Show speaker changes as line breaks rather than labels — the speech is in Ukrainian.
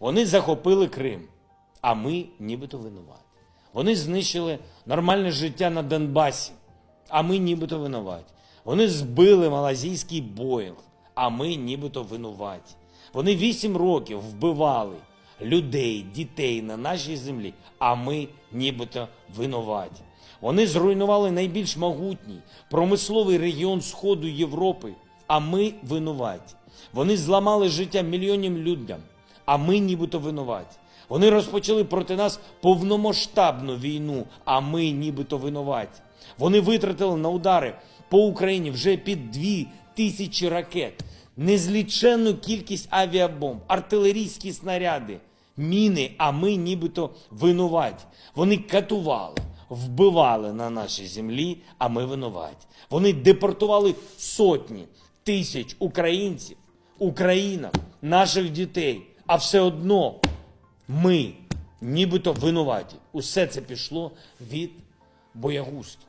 Вони захопили Крим, а ми нібито винуваті. Вони знищили нормальне життя на Донбасі, а ми нібито винуваті. Вони збили малазійський Боїнг, а ми нібито винуваті. Вони вісім років вбивали людей, дітей на нашій землі, а ми нібито винуваті. Вони зруйнували найбільш могутній промисловий регіон Сходу Європи, а ми винуваті. Вони зламали життя мільйонів людям, а ми нібито винуваті. Вони розпочали проти нас повномасштабну війну, а ми нібито винуваті. Вони витратили на удари по Україні вже під дві тисячі ракет, незліченну кількість авіабомб, артилерійські снаряди, міни, а ми нібито винуваті. Вони катували, вбивали на нашій землі, а ми винуваті. Вони депортували сотні тисяч українців, українок, наших дітей, а все одно ми нібито винуваті. Усе це пішло від боягузтва.